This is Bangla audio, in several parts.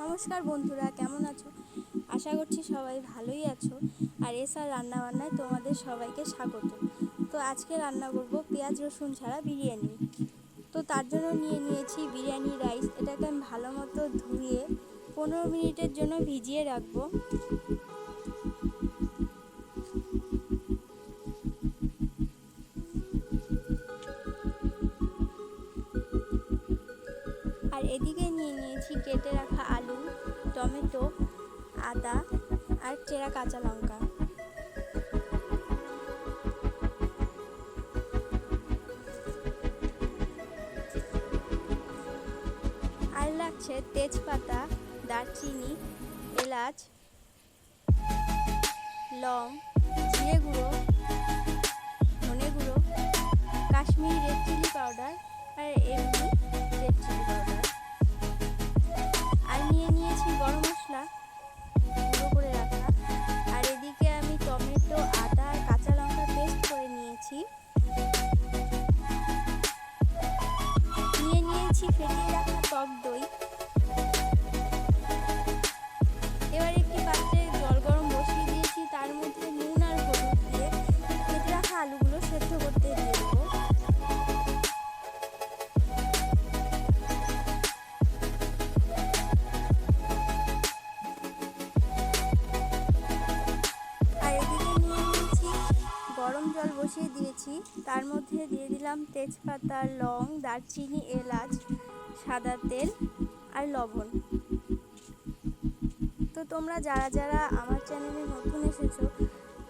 নমস্কার বন্ধুরা, কেমন আছো? আশা করছি সবাই ভালোই আছো। আর এসআর রান্নাবান্নায় তোমাদের সবাইকে স্বাগত। তো আজকে রান্না করব পেঁয়াজ, রসুন ছাড়া বিরিয়ানি। তো তার জন্য নিয়ে নিয়েছি বিরিয়ানি, রাইস। এটাকে আমি ভালো মতো ধুয়ে পনেরো মিনিটের জন্য ভিজিয়ে রাখব। আর এদিকে নিয়ে নিয়েছি কেটে রাখা টমেটো, আদা আর চেরা কাঁচা লঙ্কা। আর লাগছে তেজপাতা, দারচিনি, এলাচ, লং, জিরে গুঁড়ো, ধনে গুঁড়ো, কাশ্মীরি রেড চিলি পাউডার আর এমনি রেড চিলি পাউডার টক দই। এবার একটি পাত্রে জল গরম বসিয়ে দিয়েছি, তার মধ্যে নুন আর হলুদ দিয়ে কেটে রাখা আলুগুলো সেদ্ধ করতে দিয়ে দেবো। গরম জল বসিয়ে দিয়েছি, তার মধ্যে দিয়ে দিলাম তেজপাতা, লং, দারচিনি, এলাচ সাদা তেল আর লবণ। তো তোমরা যারা যারা আমার চ্যানেলে নতুন এসেছ,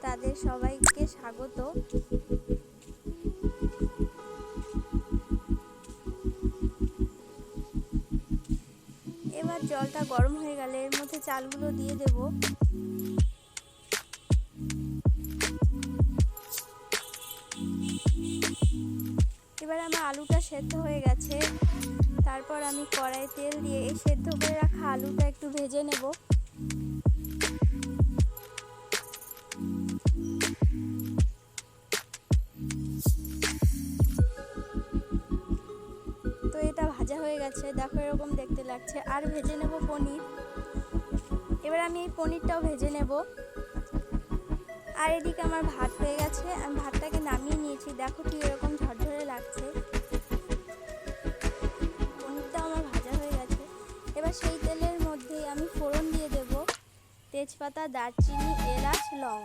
তাদের সবাইকে স্বাগত। এবার জলটা গরম হয়ে গেলে এর মধ্যে চালগুলো দিয়ে দেব। এবার আমার আলুটা সেদ্ধ হয়ে গেছে। তারপর আমি কড়াই তেল দিয়ে এই সেদ্ধ করে রাখা আলুটা একটু ভেজে নেব। তো এটা ভাজা হয়ে গেছে, দেখো এরকম দেখতে লাগছে। আর ভেজে নেব পনির। এবার আমি এই পনিরটাও ভেজে নেব। আর এদিকে আমার ভাত হয়ে গেছে, আমি ভাতটাকে নামিয়ে নিয়েছি। দেখো কি এরকম ঝরঝরে লাগছে। সেই তেলের মধ্যে আমি ফোড়ন দিয়ে দেব। তেজপাতা দারচিনি এলাচ লং।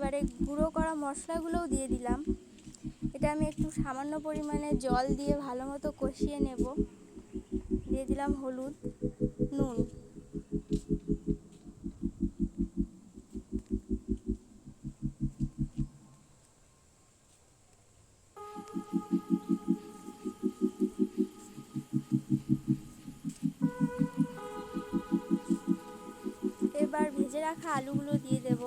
এবারে গুঁড়ো করা মশলাগুলোও দিয়ে দিলাম। এটা আমি একটু সামান্য পরিমাণে জল দিয়ে ভালো মতো কষিয়ে নেব। দিয়ে দিলাম হলুদ, নুন। এবার ভেজে রাখা আলুগুলো দিয়ে দেব।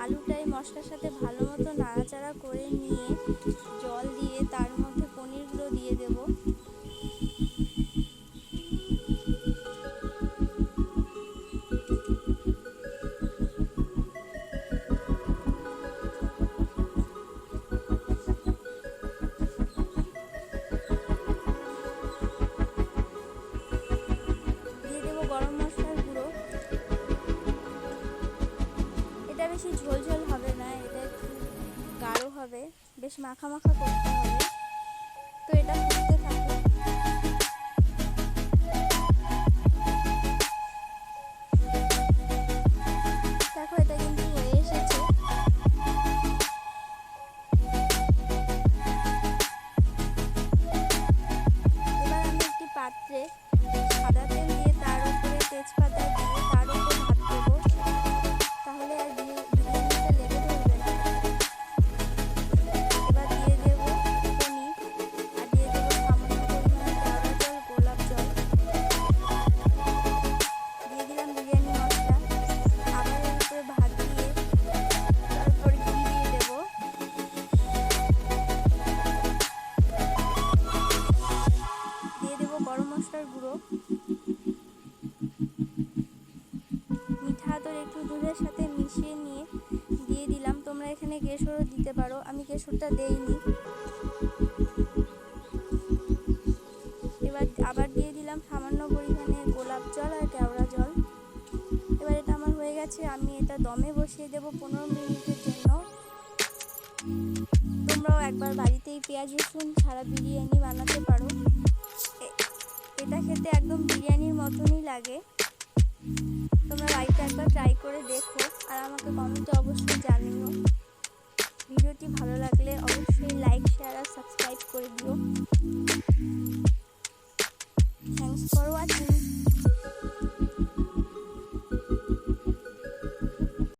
আলুটা এই মশলার সাথে ভালো মতো নাড়াচাড়া করে নিয়ে জল দিয়ে তার মধ্যে বেশ মাখা মাখা করতে হবে। তো এটা ফুটতে থাকে ভেতর একটু দুধের সাথে মিশিয়ে নিয়ে দিয়ে দিলাম। তোমরা এখানে কেশরও দিতে পারো। আমি কেশরটা দেইনি। এবার আবার দিয়ে দিলাম সামান্য পরিমাণে গোলাপ জল আর কেওড়া জল। এবার এটা আমার হয়ে গেছে। আমি এটা দমে বসিয়ে দেবো পনেরো মিনিটের জন্য। তোমরাও একবার বাড়িতেই পেঁয়াজ, রসুন, ছাড়া বিরিয়ানি বানাতে পারো। এটা খেতে একদম বিরিয়ানির মতনই লাগে। তোমরা বাড়িতে একবার ট্রাই করে দেখো আর আমাকে কমেন্টে অবশ্যই জানিও। ভিডিওটি ভালো লাগলে অবশ্যই লাইক শেয়ার আর সাবস্ক্রাইব করে দিও।